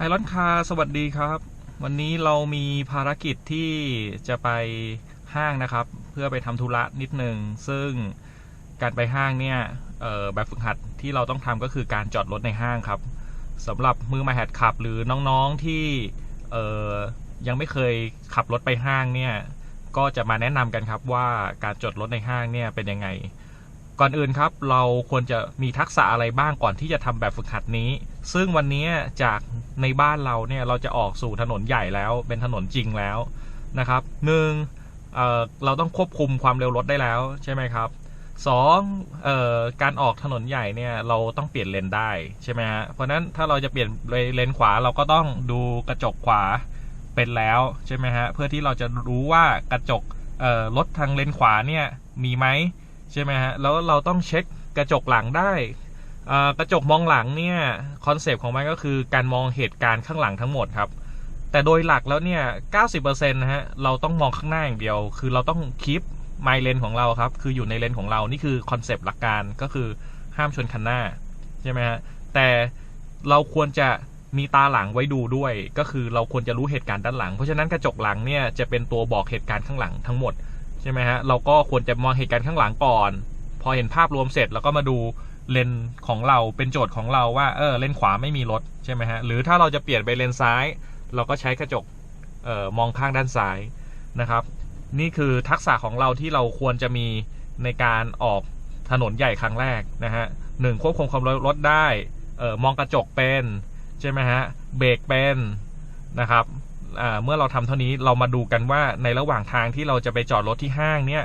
ไอรอนคาสวัสดีครับ วันนี้เรามีภารกิจที่จะไปห้างนะครับ เพื่อไปทำธุระนิดนึง ซึ่งการไปห้างเนี่ยแบบฝึกหัดที่เราต้องทำก็คือการจอดรถในห้างครับสำหรับมือใหมาหัดขับหรือน้องๆที่ยังไม่เคยขับรถไปห้างเนี่ยก็จะมาแนะนำกันครับว่าการจอดรถในห้างเนี่ยเป็นยังไง ก่อนอื่นครับเราควรจะมีทักษะอะไรบ้างก่อนที่จะทำแบบฝึกหัดนี้ ซึ่งวันนี้จากในบ้านเราเนี่ยเราจะออกสู่ถนนใหญ่แล้วเป็นถนนจริงแล้วนะครับหนึ่งเเราต้องควบคุมความเร็วรถได้แล้วใช่ไหมครับสองออการออกถนนใหญ่เนี่ยเราต้องเปลี่ยนเลนได้ใช่ไหมฮะเพราะนั้นถ้าเราจะเปลี่ยนเลนขวาเราก็ต้องดูกระจกขวาเป็นแล้วใช่ไหมฮะเพื่อที่เราจะรู้ว่ากระจกรถทางเลนขวาเนี่ยมีไหมใช่ไหมฮะแล้วเราต้องเช็คกระจกหลังได้ กระจกมองหลังเนี่ยคอนเซปต์ของมันก็คือการมองเหตุการณ์ข้างหลังทั้งหมดครับ แต่โดยหลักแล้วเนี่ย 90%นะฮะเราต้องมองข้างหน้าอย่างเดียว คือเราต้องคีปไมล์เลนของเราครับ คืออยู่ในเลนของเรานี่คือคอนเซปต์หลักการก็คือห้ามชนคันหน้าใช่ไหมฮะแต่เราควรจะมีตาหลังไว้ดูด้วย ก็คือเราควรจะรู้เหตุการณ์ด้านหลัง เพราะฉะนั้นกระจกหลังเนี่ยจะเป็นตัวบอกเหตุการณ์ข้างหลังทั้งหมดใช่ไหมฮะเราก็ควรจะมองเหตุการณ์ข้างหลังก่อน พอเห็นภาพรวมเสร็จเราก็มาดู เลนของเราเป็นโจทย์ของเราว่าเออเลนขวาไม่มีรถใช่ไหมฮะหรือถ้าเราจะเปลี่ยนไปเลนซ้าย เราก็ใช้กระจกเอ่อมองข้างด้านซ้ายนะครับ นี่คือทักษะของเราที่เราควรจะมีในการออกถนนใหญ่ครั้งแรกนะฮะหนึ่งควบคุมความเร็วรถได้เออมองกระจกเป็นใช่ไหมฮะเบรกเป็นนะครับเมื่อเราทำเท่านี้เรามาดูกันว่าในระหว่างทางที่เราจะไปจอดรถที่ห้างเนี่ย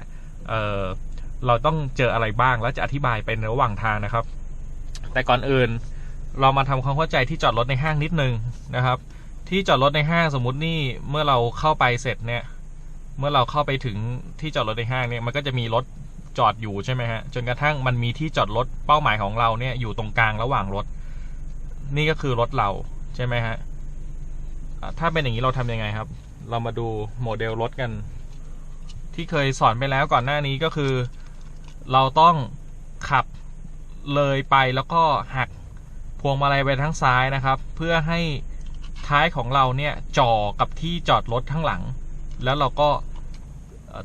เราต้องเจออะไรบ้างแล้วจะอธิบายไปในระหว่างทางนะครับ แต่ก่อนอื่นเรามาทำความเข้าใจที่จอดรถในห้างนิดนึงนะครับ ที่จอดรถในห้างสมมตินี่เมื่อเราเข้าไปเสร็จเนี่ย เมื่อเราเข้าไปถึงที่จอดรถในห้างเนี่ยมันก็จะมีรถจอดอยู่ใช่ไหมฮะจนกระทั่งมันมีที่จอดรถเป้าหมายของเราเนี่ยอยู่ตรงกลางระหว่างรถ นี่ก็คือรถเราใช่ไหมฮะถ้าเป็นอย่างนี้เราทำยังไงครับ เรามาดูโมเดลรถกัน ที่เคยสอนไปแล้วก่อนหน้านี้ก็คือ เราต้องขับเลยไปแล้วก็หักพวงมาลัยไปทั้งซ้ายนะครับ เพื่อให้ท้ายของเราเนี่ยจ่อกับที่จอดรถข้างหลัง แล้วเราก็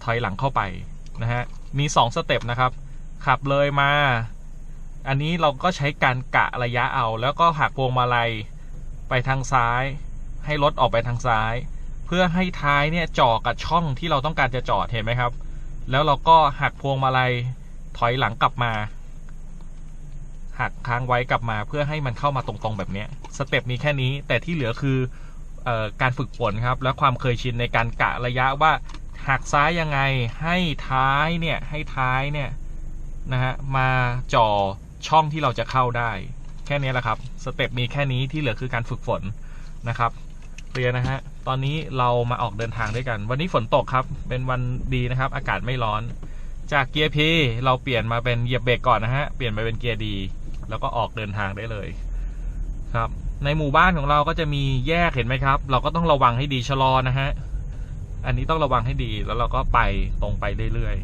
ถอยหลังเข้าไปนะฮะมี 2 สเต็ปนะครับ ขับเลยมา อันนี้เราก็ใช้การกะระยะเอา แล้วก็หักพวงมาลัยไปทางซ้าย ให้รถออกไปทางซ้าย เพื่อให้ท้ายเนี่ยจ่อกับช่องที่เราต้องการจะจอดเห็นไหมครับ แล้วเราก็หักพวงมาลัย ถอยหลังกลับมาหักค้างไว้กลับมาเพื่อให้มันเข้ามาตรงๆแบบนี้สเต็ปมีแค่นี้ แต่ที่เหลือคือออการฝึกฝนครับ และความเคยชินในการกะระยะว่าหักซ้ายยังไงให้ท้ายเนี่ยให้ท้ายเนี่ยนะฮะมาจ่อช่องที่เราจะเข้าได้ แค่นี้แหละครับสเต็ปมีแค่นี้ที่เหลือคือการฝึกฝนนะครับเคลียร์นะฮะตอนนี้เรามาออกเดินทางด้วยกัน วันนี้ฝนตกครับ เป็นวันดีนะครับ อากาศไม่ร้อน จากเกียร์พีเราเปลี่ยนมาเป็นเหยียบเบรกก่อนนะฮะ เปลี่ยนไปเป็นเกียร์ดีแล้วก็ออกเดินทางได้เลยครับ ในหมู่บ้านของเราก็จะมีแยกเห็นไหมครับ เราก็ต้องระวังให้ดีชะลอนะฮะ อันนี้ต้องระวังให้ดีแล้วเราก็ไปตรงไปเรื่อย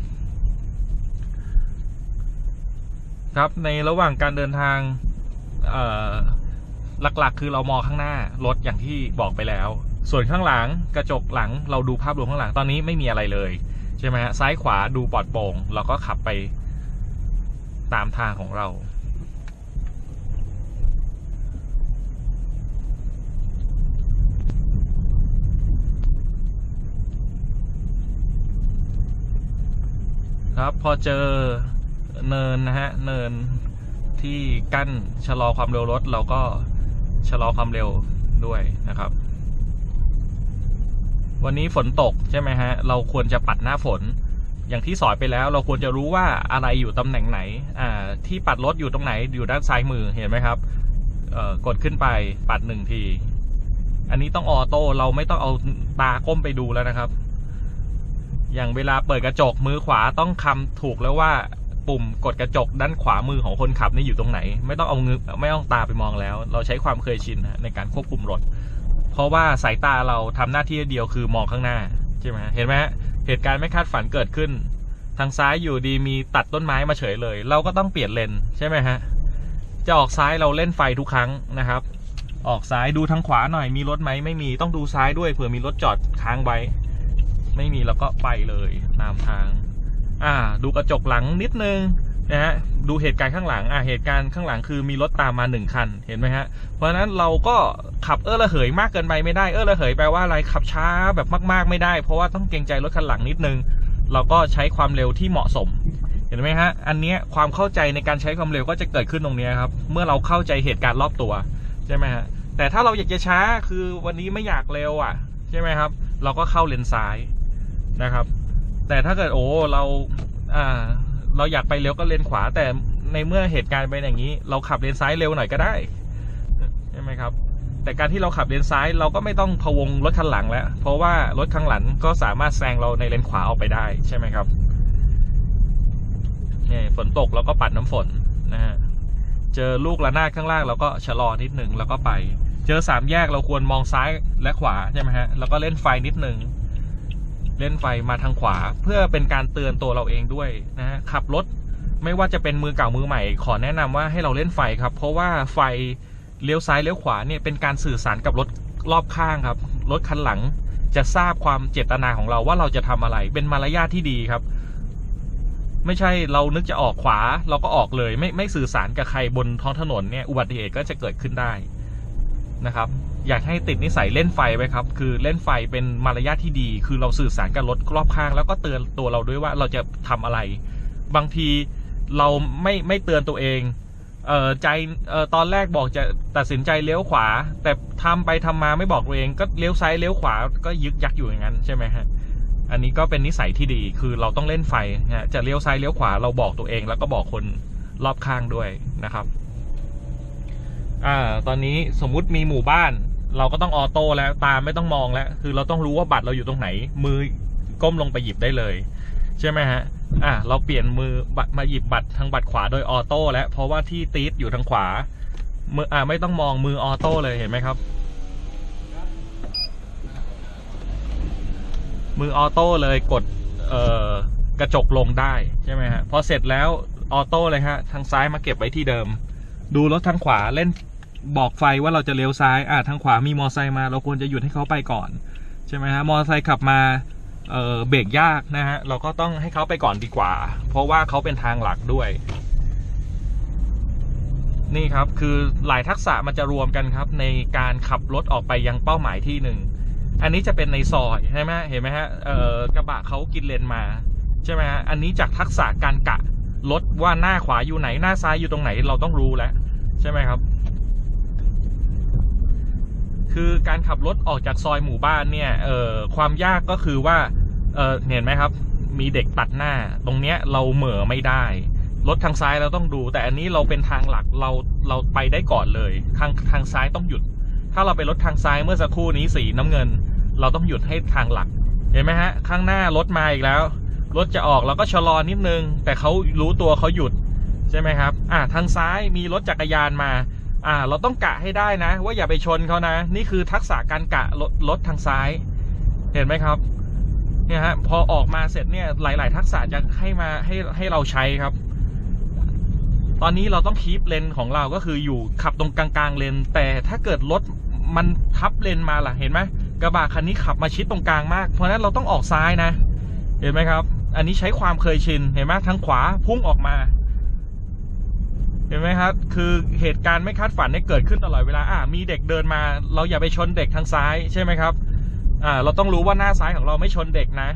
ๆครับ ในระหว่างการเดินทางหลักๆ คือเรามองข้างหน้ารถอย่างที่บอกไปแล้ว ส่วนข้างหลังกระจกหลังเราดูภาพรวมข้างหลังตอนนี้ไม่มีอะไรเลย ช่ไหมฮะซ้ายขวาดูปลอดโปร่งเราก็ขับไปตามทางของเรา ครับพอเจอเนินนะฮะ เนินที่กั้นชะลอความเร็วรถ เราก็ชะลอความเร็วด้วยนะครับ วันนี้ฝนตกใช่ไหมฮะ เราควรจะปัดหน้าฝน อย่างที่สอนไปแล้วเราควรจะรู้ว่าอะไรอยู่ตำแหน่งไหน อ่า ที่ปัดรถอยู่ตรงไหนอยู่ด้านซ้ายมือเห็นไหมครับ เอ่อกดขึ้นไปปัดหนึ่งที อันนี้ต้องออโต้เราไม่ต้องเอาตาก้มไปดูแล้วนะครับ อย่างเวลาเปิดกระจกมือขวาต้องคำถูกแล้วว่าปุ่มกดกระจกด้านขวามือของคนขับนี่อยู่ตรงไหน ไม่ต้องเอางือไม่ต้องตาไปมองแล้ว เราใช้ความเคยชินในการควบคุมรถ เพราะว่าสายตาเราทำหน้าที่เดียวคือมองข้างหน้าใช่ไหมเห็นไหมเหตุการณ์ไม่คาดฝันเกิดขึ้น ทางซ้ายอยู่ดีมีตัดต้นไม้มาเฉยเลย เราก็ต้องเปลี่ยนเลนใช่ไหมฮะจะออกซ้ายเราเล่นไฟทุกครั้งนะครับ ออกซ้ายดูทางขวาหน่อยมีรถไหมไม่มีต้องดูซ้ายด้วยเผื่อมีรถจอดค้างไว้ ไม่มีเราก็ไปเลยตามทาง อ่า ดูกระจกหลังนิดนึง นะฮะดูเหตุการณ์ข้างหลังอ่าเหตุการณ์ข้างหลังคือมีรถตามมาหนึ่งคันเห็นไหมฮะเพราะฉะนั้นเราก็ขับเออระเหยมากเกินไปไม่ได้เออระเหยแปลว่าอะไรขับช้าแบบมากๆไม่ได้ เพราะว่าต้องเกรงใจรถคันหลังนิดนึง เราก็ใช้ความเร็วที่เหมาะสม เห็นไหมฮะอันนี้ความเข้าใจในการใช้ความเร็วก็จะเกิดขึ้นตรงนี้ครับเมื่อเราเข้าใจเหตุการณ์รอบตัวใช่ไหมฮะแต่ถ้าเราอยากจะช้าคือวันนี้ไม่อยากเร็วอะใช่ไหมครับ เราก็เข้าเลนซ้ายนะครับ แต่ถ้าเกิดโอ้เราอ่า เราอยากไปเร็วก็เลนขวา แต่ในเมื่อเหตุการณ์เป็นอย่างนี้ เราขับเลนซ้ายเร็วหน่อยก็ได้ใช่ไหมครับ แต่การที่เราขับเลนซ้ายเราก็ไม่ต้องพวงรถคันหลังแล้ว เพราะว่ารถข้างหลังก็สามารถแซงเราในเลนขวาออกไปได้ใช่ไหมครับเนี่ยฝนตกเราก็ปัดน้ำฝนนะฮะเจอลูกระนาดข้างล่างเราก็ชะลอนิดหนึ่งแล้วก็ไป เจอสามแยกเราควรมองซ้ายและขวาใช่ไหมฮะแล้วก็เล่นไฟนิดหนึ่ง เล่นไฟมาทางขวา เพื่อเป็นการเตือนตัวเราเองด้วยนะฮะขับรถไม่ว่าจะเป็นมือเก่ามือใหม่ ขอแนะนำว่าให้เราเล่นไฟครับ เพราะว่าไฟเลี้ยวซ้ายเลี้ยวขวาเนี่ยเป็นการสื่อสารกับรถรอบข้างครับ รถคันหลังจะทราบความเจตนาของเราว่าเราจะทำอะไร เป็นมารยาทที่ดีครับ ไม่ใช่เรานึกจะออกขวาเราก็ออกเลย ไม่ไม่สื่อสารกับใครบนท้องถนนเนี่ยอุบัติเหตุก็จะเกิดขึ้นได้นะครับ อยากให้ติดนิสัยเล่นไฟไว้ครับ คือเล่นไฟเป็นมารยาทที่ดี คือเราสื่อสารกับรถรอบข้าง แล้วก็เตือนตัวเราด้วยว่าเราจะทำอะไร บางทีเราไม่ไม่เตือนตัวเองเอ่อใจเอ่อตอนแรกบอกจะตัดสินใจเลี้ยวขวา แต่ทำไปทำมาไม่บอกตัวเองก็เลี้ยวซ้ายเลี้ยวขวาก็ยึกยักอยู่อย่างนั้นใช่ไหมฮะอันนี้ก็เป็นนิสัยที่ดีคือเราต้องเล่นไฟนะฮะจะเลี้ยวซ้ายเลี้ยวขวาเราบอกตัวเอง แล้วก็บอกคนรอบข้างด้วยนะครับอ่าตอนนี้สมมุติมีหมู่บ้าน เราก็ต้องออโต้แล้วตาไม่ต้องมองแล้ว คือเราต้องรู้ว่าบัตรเราอยู่ตรงไหน มือก้มลงไปหยิบได้เลย ใช่ไหมฮะอ่าเราเปลี่ยนมือบัตรมาหยิบบัตรทางบัตรขวาโดยออโต้แล้วเพราะว่าที่ตีดอยู่ทางขวามืออ่าไม่ต้องมองมือออโต้เลยเห็นไหมครับ มือออโต้เลยกดเอ่อกระจกลงได้ใช่ไหมฮะพอเสร็จแล้วออโต้เลยฮะทางซ้ายมาเก็บไว้ที่เดิม ดูรถทางขวาเล่น บอกไฟว่าเราจะเลี้ยวซ้ายอ่าทางขวามีมอไซค์มา เราควรจะหยุดให้เขาไปก่อน ใช่ไหมฮะมอไซค์ขับมาเเบรกยากนะฮะเราก็ต้องให้เขาไปก่อนดีกว่า เพราะว่าเขาเป็นทางหลักด้วย นี่ครับคือหลายทักษะมันจะรวมกันครับ ในการขับรถออกไปยังเป้าหมายที่หนึ่งอันนี้จะเป็นในซอยใช่ไหมเห็นไหมฮะกระบะเขากินเลนมาใช่ไหมฮะอันนี้จากทักษะการกะรถว่าหน้าขวาอยู่ไหนหน้าซ้ายอยู่ตรงไหนเราต้องรู้แล้วใช่ไหมครับ คือการขับรถออกจากซอยหมู่บ้านเนี่ยเอ่อความยากก็คือว่าเอ่อเห็นไหมครับ มีเด็กตัดหน้า ตรงเนี้ยเราเหม่อไม่ได้ รถทางซ้ายเราต้องดู แต่อันนี้เราเป็นทางหลักเราเราไปได้ก่อนเลยทางทางซ้ายต้องหยุด ถ้าเราไปรถทางซ้ายเมื่อสักครู่นี้สีน้ำเงิน เราต้องหยุดให้ทางหลัก เห็นไหมฮะ ข้างหน้ารถมาอีกแล้ว รถจะออกเราก็ชะลอนิดนึง แต่เขารู้ตัวเขาหยุดใช่ไหมครับ อ่าทางซ้ายมีรถจักรยานมา อ่า เราต้องกะให้ได้นะ ว่าอย่าไปชนเขานะ นี่คือทักษะการกะรถรถทางซ้าย เห็นไหมครับ เนี่ยฮะ พอออกมาเสร็จเนี่ยหลาย ๆ ทักษะจะให้มาให้ให้เราใช้ครับ ตอนนี้เราต้องคีปเลนของเราก็คืออยู่ขับตรงกลางๆเลน แต่ถ้าเกิดรถมันทับเลนมาล่ะเห็นไหมกระบะคันนี้ขับมาชิดตรงกลางมาก เพราะนั้นเราต้องออกซ้ายนะ เห็นไหมครับ อันนี้ใช้ความเคยชิน เห็นไหมทางขวาพุ่งออกมา ห็นไหมครับ คือเหตุการณ์ไม่คาดฝันเนี่ยเกิดขึ้นตลอดเวลาอ่ามีเด็กเดินมา เราอย่าไปชนเด็กทางซ้ายใช่ไหมครับอ่าเราต้องรู้ว่าหน้าซ้ายของเราไม่ชนเด็กนะ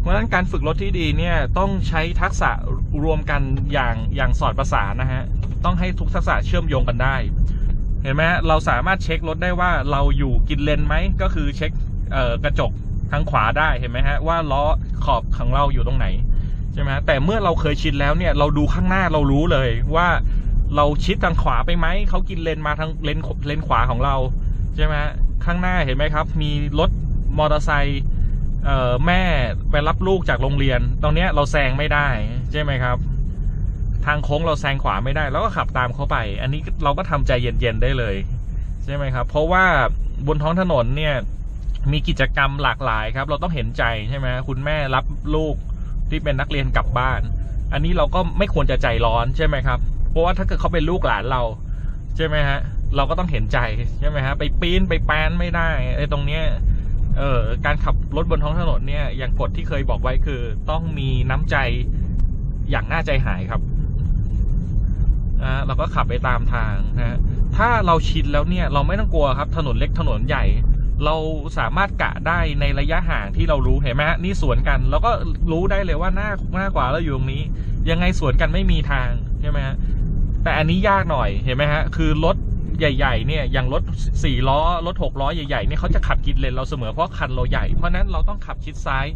เพราะฉะนั้นการฝึกรถที่ดีเนี่ยต้องใช้ทักษะรวมกันอย่างอย่างสอดประสานนะฮะ ต้องให้ทุกทักษะเชื่อมโยงกันได้ เห็นไหมเราสามารถเช็ครถได้ว่าเราอยู่กินเลนไหม ก็คือเช็คกระจกทางขวาได้เห็นไหมฮะว่าล้อขอบของเราอยู่ตรงไหน ใช่ไหมแต่เมื่อเราเคยชินแล้วเนี่ย เราดูข้างหน้าเรารู้เลยว่าเราชิดทางขวาไปไหม เขากินเลนมาทางเลนเลนขวาของเราใช่ไหมข้างหน้าเห็นไหมครับ มีรถมอเตอร์ไซค์เออแม่ไปรับลูกจากโรงเรียน ตรงเนี้ยเราแซงไม่ได้ใช่ไหมครับ ทางโค้งเราแซงขวาไม่ได้ แล้วก็ขับตามเขาไป อันนี้เราก็ทำใจเย็นๆได้เลยใช่ไหมครับ เพราะว่าบนท้องถนนเนี่ยมีกิจกรรมหลากหลายครับ เราต้องเห็นใจใช่ไหมคุณแม่รับลูก ที่เป็นนักเรียนกลับบ้าน อันนี้เราก็ไม่ควรจะใจร้อนใช่ไหมครับ เพราะว่าถ้าเกิดเขาเป็นลูกหลานเรา ใช่ไหมฮะ เราก็ต้องเห็นใจใช่ไหมฮะ ไปปีนไปแปนไม่ได้ไอ้ตรงเนี้ยเอ่อการขับรถบนท้องถนนเนี่ยอย่างกฎที่เคยบอกไว้คือ ต้องมีน้ำใจอย่างน่าใจหายครับนะเราก็ขับไปตามทางนะฮะถ้าเราชินแล้วเนี่ย เราไม่ต้องกลัวครับ ถนนเล็กถนนใหญ่ เราสามารถกะได้ในระยะห่างที่เรารู้เห็นไหมฮะนี่สวนกันเราก็รู้ได้เลยว่าหน้าหน้ากว่าเราอยู่ตรงนี้ ยังไงสวนกันไม่มีทางใช่ไหมฮะแต่อันนี้ยากหน่อยเห็นไหมฮะคือรถใหญ่ๆเนี่ยอย่างรถสี่ล้อรถหกล้อใหญ่ๆเนี่ยเขาจะขับกินเลนเราเสมอเพราะคันเราใหญ่เพราะนั้นเราต้องขับชิดซ้าย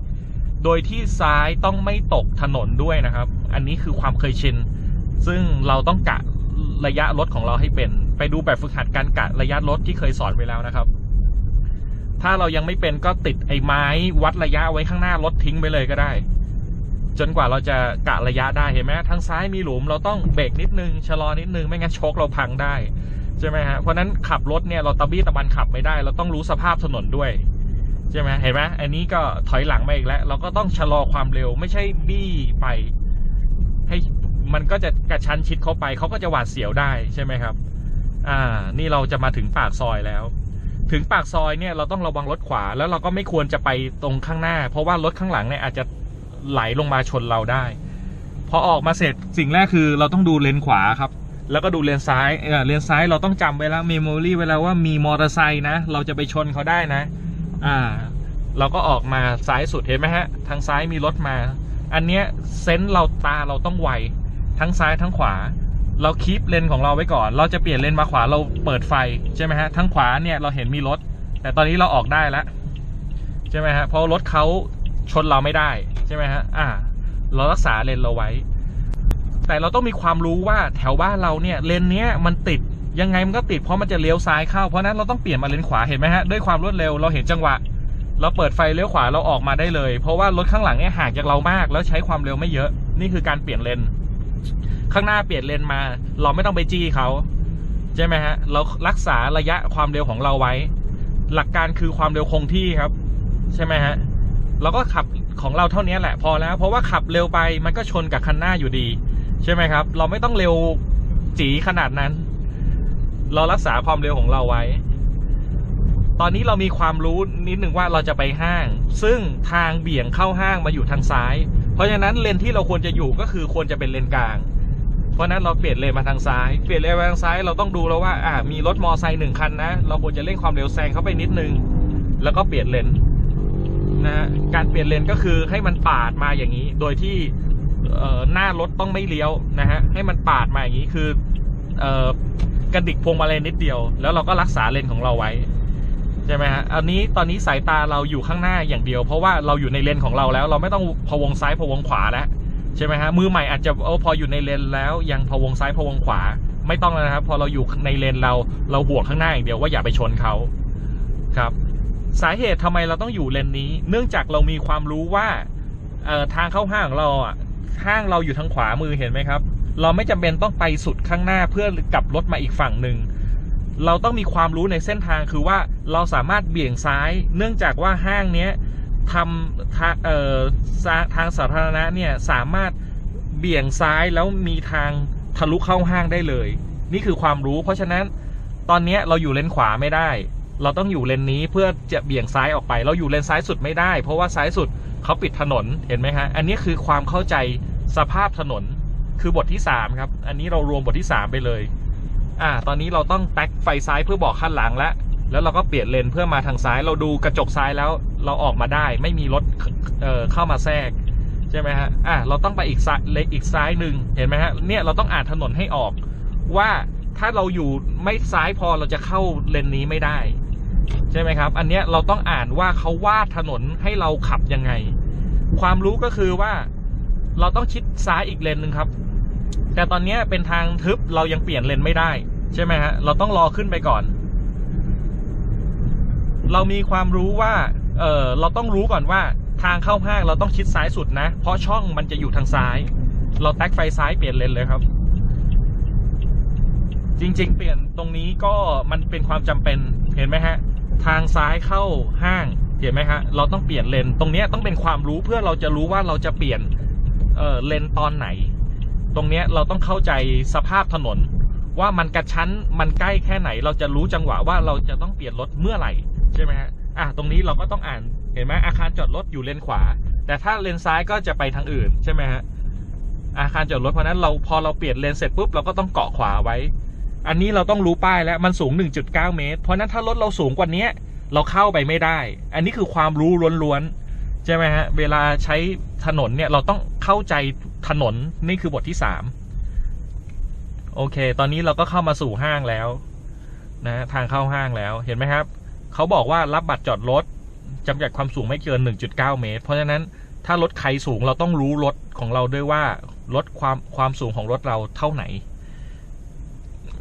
โดยที่ซ้ายต้องไม่ตกถนนด้วยนะครับ อันนี้คือความเคยชินซึ่งเราต้องกะระยะรถของเราให้เป็น ไปดูแบบฝึกหัดการกะระยะรถที่เคยสอนไปแล้วนะครับ ถ้าเรายังไม่เป็นก็ติดไอ้ไม้วัดระยะไว้ข้างหน้ารถทิ้งไปเลยก็ได้ จนกว่าเราจะกะระยะได้เห็นไหมทางซ้ายมีหลุมเราต้องเบรกนิดนึงชะลอนิดนึงไม่งั้นชคเราพังได้ใช่ไหมฮะเพราะนั้นขับรถเนี่ยเราตะบี้ตะบันขับไม่ได้ เราต้องรู้สภาพถนนด้วยใช่ไหมเห็นไหมอันนี้ก็ถอยหลังมาอีกแล้ว เราก็ต้องชะลอความเร็วไม่ใช่บี้ไป ให้มันก็จะกระชั้นชิดเข้าไปเขาก็จะหวาดเสียวได้ใช่ไหมครับ อ่า นี่เราจะมาถึงปากซอยแล้ว ถึงปากซอยเนี่ยเราต้องระวังรถขวา แล้วเราก็ไม่ควรจะไปตรงข้างหน้า เพราะว่ารถข้างหลังเนี่ยอาจจะไหลลงมาชนเราได้ พอออกมาเสร็จสิ่งแรกคือเราต้องดูเลนขวาครับ แล้วก็ดูเลนซ้ายเออเลนซ้ายเราต้องจำไว้แล้วเมมโมรี่ไว้แล้วว่ามีมอเตอร์ไซค์นะ เราจะไปชนเขาได้นะ อ่า เราก็ออกมาซ้ายสุดเห็นไหมฮะ ทางซ้ายมีรถมา อันเนี้ยเซนส์เราตาเราต้องไวทั้งซ้ายทั้งขวา เราคีปเลนของเราไว้ก่อน เราจะเปลี่ยนเลนมาขวาเราเปิดไฟใช่ไหมฮะทั้งขวาเนี่ยเราเห็นมีรถ แต่ตอนนี้เราออกได้แล้วใช่ไหมฮะเพราะรถเขาชนเราไม่ได้ใช่ไหมฮะอ่า เรารักษาเลนเราไว้ แต่เราต้องมีความรู้ว่าแถวบ้านเราเนี่ยเลนเนี้ยมันติดยังไงมันก็ติดเพราะมันจะเลี้ยวซ้ายเข้าเพราะนั้นเราต้องเปลี่ยนมาเลนขวาเห็นไหมฮะด้วยความรวดเร็วเราเห็นจังหวะ เราเปิดไฟเลี้ยวขวาเราออกมาได้เลย เพราะว่ารถข้างหลังเนี่ยห่างจากเรามาก แล้วใช้ความเร็วไม่เยอะ นี่คือการเปลี่ยนเลน ข้างหน้าเปลี่ยนเลนมา เราไม่ต้องไปจี้เขาใช่ไหมฮะ เรารักษาระยะความเร็วของเราไว้ หลักการคือความเร็วคงที่ครับ ใช่ไหมฮะเราก็ขับของเราเท่านี้แหละพอแล้ว เพราะว่าขับเร็วไปมันก็ชนกับคันหน้าอยู่ดี ใช่ไหมครับ เราไม่ต้องเร็วจีขนาดนั้น เรารักษาความเร็วของเราไว้ ตอนนี้เรามีความรู้นิดหนึ่งว่าเราจะไปห้าง ซึ่งทางเบี่ยงเข้าห้างมาอยู่ทางซ้าย เพราะฉะนั้นเลนที่เราควรจะอยู่ก็คือควรจะเป็นเลนกลาง เพราะนั้นเราเปลี่ยนเลนมาทางซ้าย เปลี่ยนเลนมาทางซ้ายเราต้องดูแล้วว่าอ่ามีรถมอไซค์หนึ่งคันนะ เราควรจะเร่งความเร็วแซงเข้าไปนิดนึง แล้วก็เปลี่ยนเลนนะฮะการเปลี่ยนเลนก็คือให้มันปาดมาอย่างนี้ โดยที่เอ่อหน้ารถต้องไม่เลี้ยวนะฮะให้มันปาดมาอย่างนี้คือเอ่อกระดิกพวงมาลัยนิดเดียว แล้วเราก็รักษาเลนของเราไว้ใช่ไหมฮะอันนี้ตอนนี้สายตาเราอยู่ข้างหน้าอย่างเดียว เพราะว่าเราอยู่ในเลนของเราแล้ว เราไม่ต้องพวงซ้ายพวงขวาแล้ว ใช่ไหมฮะมือใหม่อาจจะอพออยู่ในเลนแล้วยังพวงซ้ายพวงขวา ไม่ต้องแล้วนะครับ พอเราอยู่ในเลนเราเราห่วงข้างหน้าอย่างเดียวว่าอย่าไปชนเขาครับ สาเหตุทำไมเราต้องอยู่เลนนี้ เนื่องจากเรามีความรู้ว่าทางเข้าห้างของเราอะห้างเราอยู่ทางขวามือเห็นไหมครับ เราไม่จำเป็นต้องไปสุดข้างหน้าเพื่อกลับรถมาอีกฝั่งหนึ่งเราต้องมีความรู้ในเส้นทางคือว่าเราสามารถเบี่ยงซ้าย เนื่องจากว่าห้างเนี้ย ทำทาเอ่อซาทางสาธารณะเนี่ยสามารถเบี่ยงซ้ายแล้วมีทางทะลุเข้าห้างได้เลย นี่คือความรู้ เพราะฉะนั้นตอนนี้เราอยู่เลนขวาไม่ได้ เราต้องอยู่เลนนี้เพื่อจะเบี่ยงซ้ายออกไป เราอยู่เลนซ้ายสุดไม่ได้ เพราะว่าซ้ายสุดเขาปิดถนนเห็นไหมฮะอันนี้คือความเข้าใจสภาพถนนคือบทที่สามครับ อันนี้เรารวมบทที่สามไปเลย อ่า ตอนนี้เราต้องแท็กไฟซ้ายเพื่อบอกขั้นหลังแล้ว แล้วเราก็เปลี่ยนเลนเพื่อมาทางซ้าย เราดูกระจกซ้ายแล้วเราออกมาได้ ไม่มีรถเเข้ามาแทรกใช่ไหมฮะอ่าเราต้องไปอีกซ้ายเลอีกซ้ายหนึ่งเห็นไหมฮะเนี่ยเราต้องอ่านถนนให้ออก ว่าถ้าเราอยู่ไม่ซ้ายพอเราจะเข้าเลนนี้ไม่ได้ ใช่ไหมครับ อันเนี้ยเราต้องอ่านว่าเขาวาดถนนให้เราขับยังไง ความรู้ก็คือว่าเราต้องชิดซ้ายอีกเลนหนึ่งครับ แต่ตอนนี้เป็นทางทึบเรายังเปลี่ยนเลนไม่ได้ ใช่ไหมฮะเราต้องรอขึ้นไปก่อน เรามีความรู้ว่าเออเราต้องรู้ก่อนว่าทางเข้าห้างเราต้องชิดซ้ายสุดนะ เพราะช่องมันจะอยู่ทางซ้าย เราแท็กไฟซ้ายเปลี่ยนเลนเลยครับ จริง ๆ เปลี่ยนตรงนี้ก็มันเป็นความจำเป็นเห็นไหมฮะ ทางซ้ายเข้าห้างเห็นไหมฮะเราต้องเปลี่ยนเลนตรงนี้ต้องเป็นความรู้เพื่อเราจะรู้ว่าเราจะเปลี่ยนเออเลนตอนไหน ตรงนี้เราต้องเข้าใจสภาพถนน ว่ามันกระชั้นมันใกล้แค่ไหน เราจะรู้จังหวะว่าเราจะต้องเปลี่ยนรถเมื่อไหร่ ใช่ไหมฮะอะตรงนี้เราก็ต้องอ่านเห็นไหมอาคารจอดรถอยู่เลนขวา แต่ถ้าเลนซ้ายก็จะไปทางอื่นใช่ไหมฮะอาคารจอดรถเพราะนั้นเราพอเราเปลี่ยนเลนเสร็จปุ๊บเราก็ต้องเกาะขวาไว้ อันนี้เราต้องรู้ป้ายแล้วมันสูง 1.9 เมตร เพราะฉะนั้นถ้ารถเราสูงกว่านี้เราเข้าไปไม่ได้ อันนี้คือความรู้ล้วนๆใช่ไหมฮะเวลาใช้ถนนเนี่ยเราต้องเข้าใจถนนนี่คือบทที่สามโอเค ตอนนี้เราก็เข้ามาสู่ห้างแล้วนะทางเข้าห้างแล้วเห็นไหมครับ เขาบอกว่ารับบัตรจอดรถจำกัดความสูงไม่เกิน 1.9 เมตร เพราะฉะนั้นถ้ารถใครสูงเราต้องรู้รถของเราด้วยว่ารถความความสูงของรถเราเท่าไหน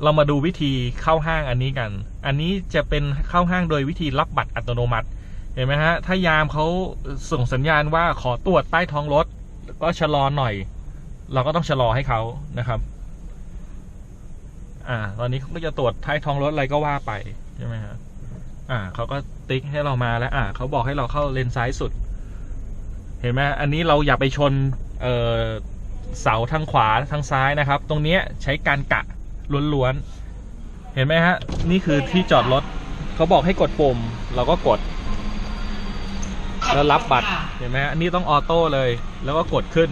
เรามาดูวิธีเข้าห้างอันนี้กัน อันนี้จะเป็นเข้าห้างโดยวิธีรับบัตรอัตโนมัติ เห็นไหมฮะ ถ้ายามเขาส่งสัญญาณว่าขอตรวจใต้ท้องรถ ก็ชะลอหน่อย เราก็ต้องชะลอให้เขานะครับ อ่า ตอนนี้เขาก็จะตรวจใต้ท้องรถอะไรก็ว่าไป ใช่ไหมฮะ อ่าเขาก็ติ๊กให้เรามาแล้ว อ่าเขาบอกให้เราเข้าเลนซ้ายสุด เห็นไหมอันนี้เราอย่าไปชนเออเสาทางขวาทางซ้ายนะครับ ตรงเนี้ยใช้การกะล้วนๆ เห็นไหมฮะ นี่คือที่จอดรถเขาบอกให้กดปุ่ม เราก็กด แล้วรับบัตรเห็นไหมฮะอันนี้ต้องออโต้เลย แล้วก็กดขึ้น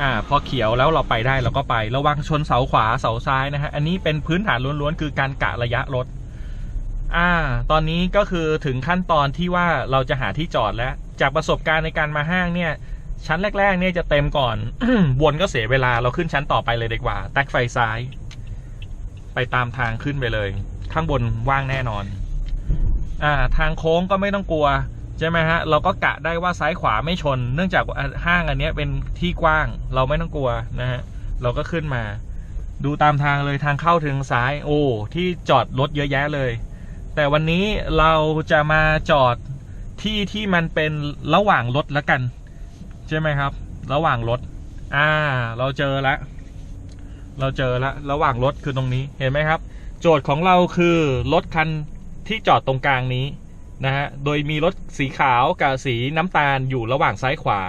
อ่า พอเขียวแล้วเราไปได้เราก็ไประวังชนเสาขวาเสาซ้ายนะฮะอันนี้เป็นพื้นฐานล้วนๆ คือการกะระยะรถ อ่า ตอนนี้ก็คือถึงขั้นตอนที่ว่าเราจะหาที่จอดแล้ว จากประสบการณ์ในการมาห้างเนี่ย ชั้นแรก ๆ เนี่ยจะเต็มก่อน วนก็เสียเวลาเราขึ้นชั้นต่อไปเลยดีกว่า แท็กไฟซ้าย ไปตามทางขึ้นไปเลย ข้างบนว่างแน่นอน อ่า ทางโค้งก็ไม่ต้องกลัว ใช่ไหมฮะ เราก็กะได้ว่าซ้ายขวาไม่ชน เนื่องจากห้างอันเนี้ยเป็นที่กว้าง เราไม่ต้องกลัวนะฮะ เราก็ขึ้นมา ดูตามทางเลยทางเข้าถึงซ้าย โอ้ที่จอดรถเยอะแยะเลย แต่วันนี้เราจะมาจอดที่ที่มันเป็นระหว่างรถและกัน ใช่ไหมครับ ระหว่างรถ อ่า เราเจอแล้วเราเจอแล้วระหว่างรถคือตรงนี้เห็นไหมครับ โจทย์ของเราคือรถคันที่จอดตรงกลางนี้นะฮะโดยมีรถสีขาวกับสีน้ำตาลอยู่ระหว่างซ้ายขวา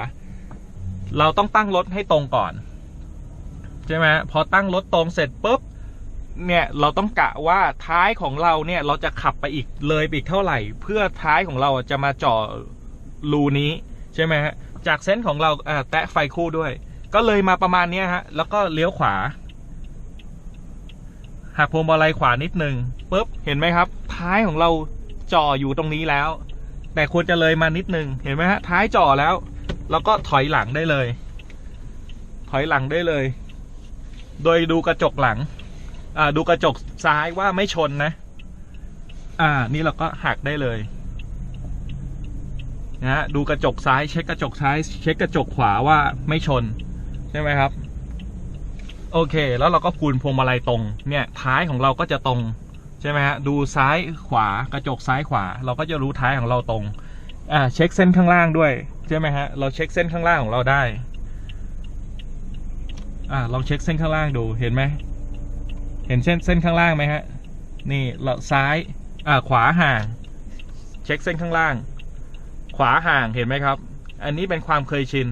เราต้องตั้งรถให้ตรงก่อน ใช่ไหมพอตั้งรถตรงเสร็จปุ๊บ เนี่ยเราต้องกะว่าท้ายของเราเนี่ยเราจะขับไปอีกเลยไปอีกเท่าไหร่ เพื่อท้ายของเราจะมาจ่อรูนี้ใช่ไหมฮะจากเส้นของเราอ่าแตะไฟคู่ด้วย ก็เลยมาประมาณนี้ฮะ แล้วก็เลี้ยวขวา หักพวงมาลัยขวานิดนึงปุ๊บเห็นไหมครับ ท้ายของเราจ่ออยู่ตรงนี้แล้ว แต่ควรจะเลยมานิดนึงเห็นไหมฮะท้ายจ่อแล้ว แล้วก็ถอยหลังได้เลย ถอยหลังได้เลย โดยดูกระจกหลัง อ่าดูกระจกซ้ายว่าไม่ชนนะ อ่า นี่เราก็หักได้เลยนะฮะดูกระจกซ้ายเช็คกระจกซ้าย เช็คกระจกขวาว่าไม่ชน ใช่ไหมครับ โอเค แล้วเราก็คูณพวงมาลัยตรง เนี่ยท้ายของเราก็จะตรงใช่ไหมฮะดูซ้ายขวากระจกซ้ายขวา เราก็จะรู้ท้ายของเราตรงอ่าเช็คเส้นข้างล่างด้วยใช่ไหมฮะเราเช็คเส้นข้างล่างของเราได้อ่าลองเช็คเส้นข้างล่างดูเห็นไหม ห็นเส้นเส้นข้างล่างไหมฮะ นี่เราซ้าย อ่า ขวาห่าง เช็คเส้นข้างล่าง ขวาห่างเห็นไหมครับ อันนี้เป็นความเคยชิน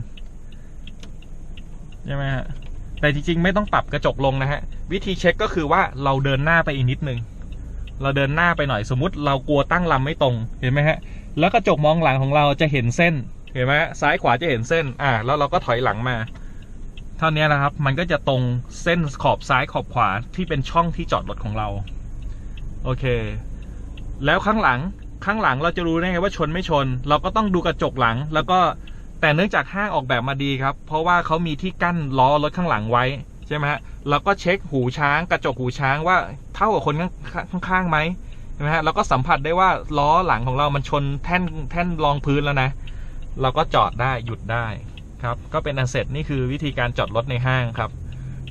ใช่ไหมฮะ แต่จริงๆ ไม่ต้องปรับกระจกลงนะฮะ วิธีเช็คก็คือว่าเราเดินหน้าไปอีกนิดนึง เราเดินหน้าไปหน่อยสมมุติ เรากลัวตั้งลำไม่ตรง เห็นไหมฮะ แล้วกระจกมองหลังของเราจะเห็นเส้น เห็นไหมซ้ายขวาจะเห็นเส้น อ่า แล้วเราก็ถอยหลังมา เท่านี้นะครับ มันก็จะตรงเส้นขอบซ้ายขอบขวาที่เป็นช่องที่จอดรถของเรา โอเค แล้วข้างหลังข้างหลังเราจะรู้ได้ไงว่าชนไม่ชน เราก็ต้องดูกระจกหลัง แล้วก็แต่เนื่องจากห้างออกแบบมาดีครับ เพราะว่าเขามีที่กั้นล้อรถข้างหลังไว้ใช่ไหมฮะเราก็เช็คหูช้างกระจกหูช้างว่าเท่ากับคนข้างข้างๆไหมใช่ไหมฮะเราก็สัมผัสได้ว่าล้อหลังของเรามันชนแท่นแท่นรองพื้นแล้วนะ เราก็จอดได้หยุดได้ ครับ ก็เป็นอันเสร็จนี่คือวิธีการจอดรถในห้างครับ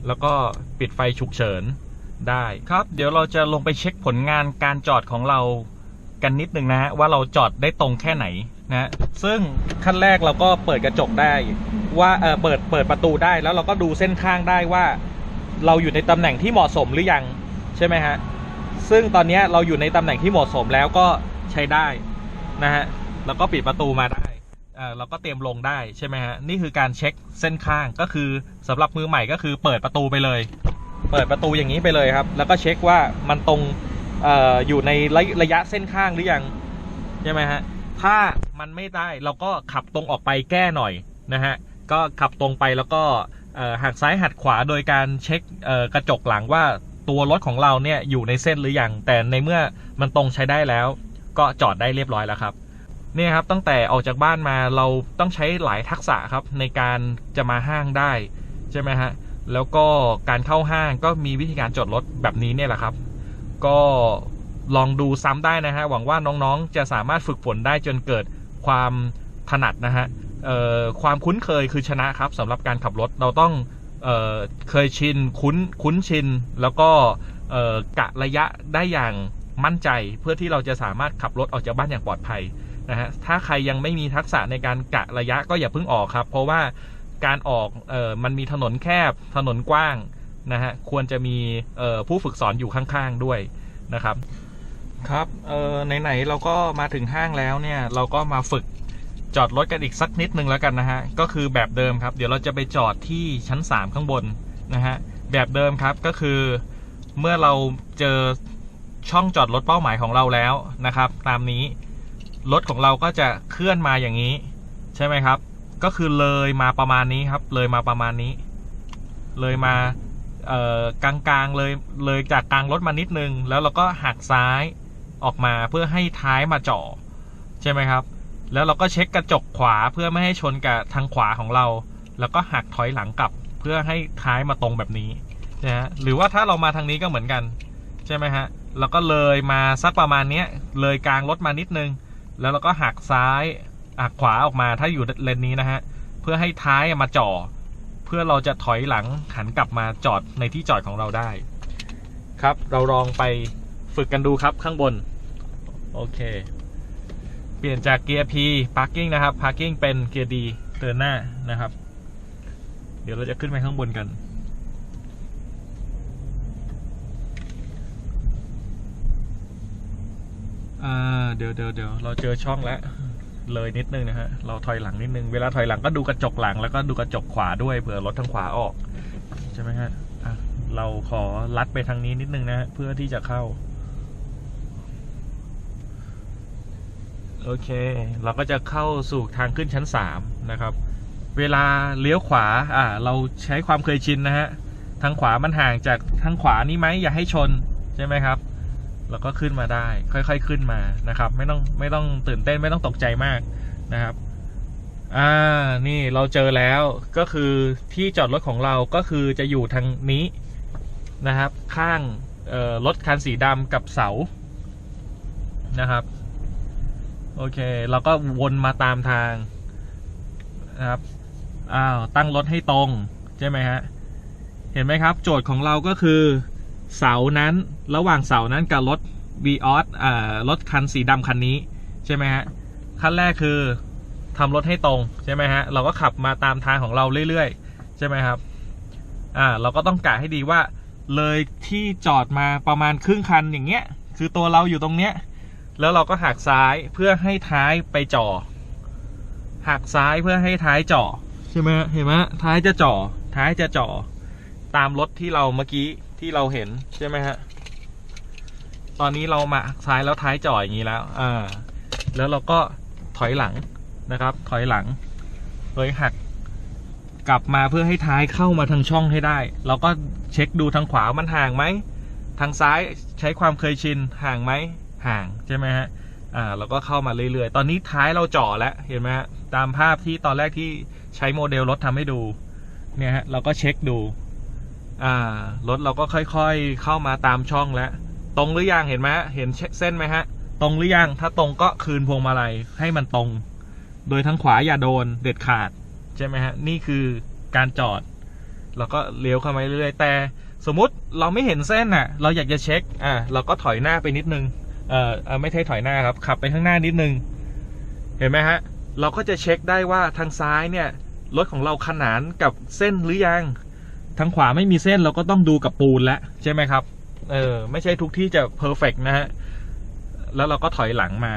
แล้วก็ปิดไฟฉุกเฉินได้ครับ เดี๋ยวเราจะลงไปเช็คผลงานการจอดของเรากันนิดนึงนะฮะว่าเราจอดได้ตรงแค่ไหนนะฮะซึ่งขั้นแรกเราก็เปิดกระจกได้ ว่าเออเปิดเปิดประตูได้แล้วเราก็ดูเส้นข้างได้ว่า เราอยู่ในตำแหน่งที่เหมาะสมหรือยังใช่ไหมฮะซึ่งตอนนี้เราอยู่ในตำแหน่งที่เหมาะสมแล้วก็ใช้ได้นะฮะแล้วก็ปิดประตูมาได้ เราก็เตรียมลงได้ใช่ไหมฮะนี่คือการเช็คเส้นข้างก็คือสำหรับมือใหม่ก็คือเปิดประตูไปเลย เปิดประตูอย่างนี้ไปเลยครับ แล้วก็เช็คว่ามันตรงอออยู่ในระระยะเส้นข้างหรือยังใช่ไหมฮะถ้ามันไม่ได้เราก็ขับตรงออกไปแก้หน่อยนะฮะก็ขับตรงไปแล้วก็หักซ้ายหักขวาโดยการเช็คกระจกหลังว่าตัวรถของเราเนี่ยอยู่ในเส้นหรือยังแต่ในเมื่อมันตรงใช้ได้แล้ว ก็จอดได้เรียบร้อยแล้วครับ เนี่ยครับตั้งแต่ออกจากบ้านมาเราต้องใช้หลายทักษะครับในการจะมาห้างได้ใช่ไหมฮะแล้วก็การเข้าห้างก็มีวิธีการจอดรถแบบนี้เนี่ยแหละครับ ก็ลองดูซ้ำได้นะฮะหวังว่าน้องๆจะสามารถฝึกฝนได้จนเกิดความถนัดนะฮะความคุ้นเคยคือชนะครับสำหรับการขับรถเราต้องเออเคยชินคุ้นคุ้นชิน แล้วก็กะระยะได้อย่างมั่นใจ เพื่อที่เราจะสามารถขับรถออกจากบ้านอย่างปลอดภัย นะฮะถ้าใครยังไม่มีทักษะในการกะระยะก็อย่าเพิ่งออกครับ เพราะว่าการออกเออมันมีถนนแคบถนนกว้างนะฮะควรจะมีเออผู้ฝึกสอนอยู่ข้างๆด้วยนะครับ ครับเออไหนๆเราก็มาถึงห้างแล้วเนี่ยเราก็มาฝึกจอดรถกันอีกสักนิดนึงแล้วกันนะฮะก็คือแบบเดิมครับ เดี๋ยวเราจะไปจอดที่ชั้น 3 ข้างบนนะฮะแบบเดิมครับก็คือเมื่อเราเจอช่องจอดรถเป้าหมายของเราแล้วนะครับ ตามนี้ รถของเราก็จะเคลื่อนมาอย่างนี้ ใช่ไหมครับ ก็คือเลยมาประมาณนี้ครับ เลยมาประมาณนี้ เลยมาเอ่อกลางๆเลยเลยจากกลางรถมานิดนึง แล้วเราก็หักซ้ายออกมาเพื่อให้ท้ายมาจ่อใช่ไหมครับ แล้วเราก็เช็คกระจกขวาเพื่อไม่ให้ชนกับทางขวาของเรา แล้วก็หักถอยหลังกลับ เพื่อให้ท้ายมาตรงแบบนี้นะฮะหรือว่าถ้าเรามาทางนี้ก็เหมือนกัน ใช่ไหมฮะแล้วก็เลยมาสักประมาณเนี้ยเลยกลางรถมานิดนึง แล้วเราก็หักซ้ายหักขวาออกมาถ้าอยู่เลนนี้นะฮะ เพื่อให้ท้ายมาจ่อ เพื่อเราจะถอยหลังหันกลับมาจอดในที่จอดของเราได้ ครับเราลองไปฝึกกันดูครับข้างบน โอเค เปลี่ยนจากเกียร์ P parking นะครับ parking เป็นเกียร์ D เดินหน้านะครับ เดี๋ยวเราจะขึ้นไปข้างบนกัน อ่าเดี๋ยวเดี๋ยวเดี๋ยวเราเจอช่องแล้วเลยนิดนึงนะฮะ เราถอยหลังนิดนึง เวลาถอยหลังก็ดูกระจกหลังแล้วก็ดูกระจกขวาด้วยเผื่อรถทางขวาออก ใช่ไหมฮะอะเราขอลัดไปทางนี้นิดนึงนะฮะเพื่อที่จะเข้า โอเค เราก็จะเข้าสู่ทางขึ้นชั้นสามนะครับ เวลาเลี้ยวขวา อ่า เราใช้ความเคยชินนะฮะ ทางขวามันห่างจากทางขวานี้ไหมอย่าให้ชนใช่ไหมครับ แล้วก็ขึ้นมาได้ ค่อยๆขึ้นมานะครับ ไม่ต้องไม่ต้องตื่นเต้นไม่ต้องตกใจมากนะครับอ่านี่เราเจอแล้วก็คือที่จอดรถของเราก็คือจะอยู่ทางนี้นะครับ ข้างรถคันสีดำกับเสานะครับ โอเค เราก็วนมาตามทางนะครับอ้าวตั้งรถให้ตรง ใช่ไหมฮะ เห็นไหมครับ โจทย์ของเราก็คือ เสานั้น ระหว่างเสานั้นกับรถ v ีออสรถคันสีดำคันนี้ใช่ไหมฮะขั้นแรกคือทำรถให้ตรงใช่ไหมฮะเราก็ขับมาตามทางของเราเรื่อยๆ ใช่ไหมครับอ่าเราก็ต้องกะให้ดีว่าเลยที่จอดมาประมาณครึ่งคันอย่างเงี้ย คือตัวเราอยู่ตรงเนี้ย แล้วเราก็หักซ้ายเพื่อให้ท้ายไปจ่อ หักซ้ายเพื่อให้ท้ายจ่อใช่ไหมฮะเห็นไหมท้ายจะจ่อท้ายจะจ่อตามรถที่เราเมื่อกี้ที่เราเห็นใช่ไหมฮะ ตอนนี้เรามาซ้ายแล้วท้ายจ่อยอย่างนี้แล้วอ่าแล้วเราก็ถอยหลังนะครับ ถอยหลังโดยหักกลับมาเพื่อให้ท้ายเข้ามาทางช่องให้ได้ เราก็เช็คดูทางขวามันห่างไหม ทางซ้ายใช้ความเคยชินห่างไหมห่างใช่ไหมฮะอ่าเราก็เข้ามาเรื่อยๆ ตอนนี้ท้ายเราจ่อแล้วเห็นไหมฮะตามภาพที่ตอนแรกที่ใช้โมเดลรถทำให้ดูเนี่ยฮะเราก็เช็คดูอ่ารถเราก็ค่อยๆเข้ามาตามช่องแล้ว ตรงหรือยังเห็นไหมเห็นเส้นไหมฮะ ตรงหรือยังถ้าตรงก็คืนพวงมาลัยให้มันตรง โดยทั้งขวาอย่าโดนเด็ดขาดใช่ไหมฮะนี่คือการจอดเราก็เลี้ยวเข้ามาเรื่อยๆแต่สมมุติเราไม่เห็นเส้นน่ะ เราอยากจะเช็คอ่าเราก็ถอยหน้าไปนิดนึงเอ่อเอ่อไม่ใช่ถอยหน้าครับ ขับไปข้างหน้านิดนึง เห็นไหมฮะ เราก็จะเช็คได้ว่าทางซ้ายเนี่ยรถของเราขนานกับเส้นหรือยัง ทางขวาไม่มีเส้นเราก็ต้องดูกับปูนแล้วใช่ไหมครับ เออ ไม่ใช่ทุกที่จะเพอร์เฟกนะฮะ แล้วเราก็ถอยหลังมา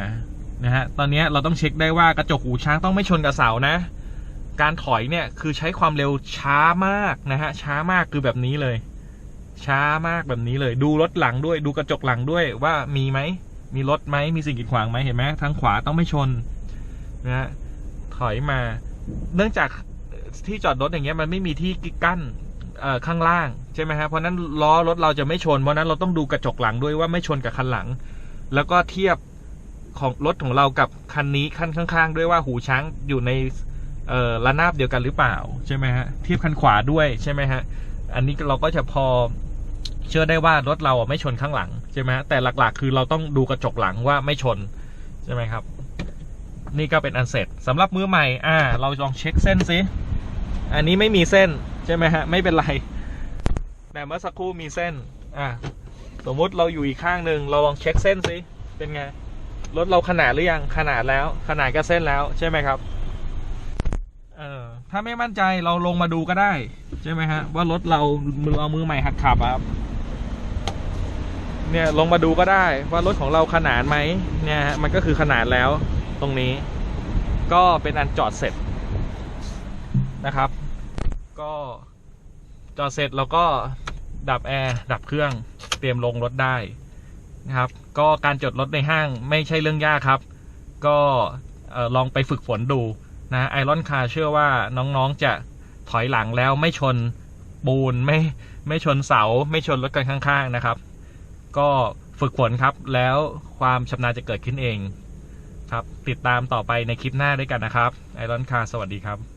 นะฮะ ตอนนี้เราต้องเช็คได้ว่ากระจกหูช้างต้องไม่ชนกับเสานะ การถอยเนี่ยคือใช้ความเร็วช้ามากนะฮะ ช้ามากคือแบบนี้เลย ช้ามากแบบนี้เลย ดูรถหลังด้วย ดูกระจกหลังด้วยว่ามีไหม มีรถไหม มีสิ่งกีดขวางไหมเห็นไหมทางขวาต้องไม่ชนนะฮะ ถอยมา เนื่องจากที่จอดรถอย่างเงี้ยมันไม่มีที่กั้น ข้างล่างใช่ไหมฮะเพราะนั้นล้อรถเราจะไม่ชน เพราะนั้นเราต้องดูกระจกหลังด้วยว่าไม่ชนกับคันหลัง แล้วก็เทียบของรถของเรากับคันนี้คันข้าง ๆ ด้วยว่าหูช้างอยู่ในระนาบเดียวกันหรือเปล่าใช่ไหมฮะเทียบคันขวาด้วยใช่ไหมฮะอันนี้เราก็จะพอเชื่อได้ว่ารถเราไม่ชนข้างหลังใช่ไหมฮะแต่หลักๆ คือเราต้องดูกระจกหลังว่าไม่ชนใช่ไหมครับ นี่ก็เป็นอันเสร็จสำหรับมือใหม่อ่าเราลองเช็คเส้นซิ อันนี้ไม่มีเส้นใช่ไหมฮะ ไม่เป็นไร แต่เมื่อสักครู่มีเส้น อ่าสมมุติเราอยู่อีกข้างหนึ่งเราลองเช็คเส้นซิเป็นไง รถเราขนาดหรือยัง ขนาดแล้ว ขนาดกับเส้นแล้วใช่ไหมครับ เออ ถ้าไม่มั่นใจเราลงมาดูก็ได้ ใช่ไหมฮะ ว่ารถเรามือเอามือใหม่หัดขับครับ เนี่ยลงมาดูก็ได้ว่ารถของเราขนาดไหม เนี่ยฮะ มันก็คือขนาดแล้ว ตรงนี้ ก็เป็นอันจอดเสร็จนะครับ ก็จอดเสร็จเราก็ดับแอร์ดับเครื่องเตรียมลงรถได้นะครับ ก็การจอดรถในห้างไม่ใช่เรื่องยากครับ ก็ลองไปฝึกฝนดูนะไอรอนคาเชื่อว่าน้องๆจะถอยหลังแล้วไม่ชนปูนไม่ไม่ชนเสา ไม่ชนรถกันข้าง ๆนะครับ ก็ฝึกฝนครับแล้วความชำนาญจะเกิดขึ้นเองครับ ติดตามต่อไปในคลิปหน้าด้วยกันนะครับไอรอนคาสวัสดีครับ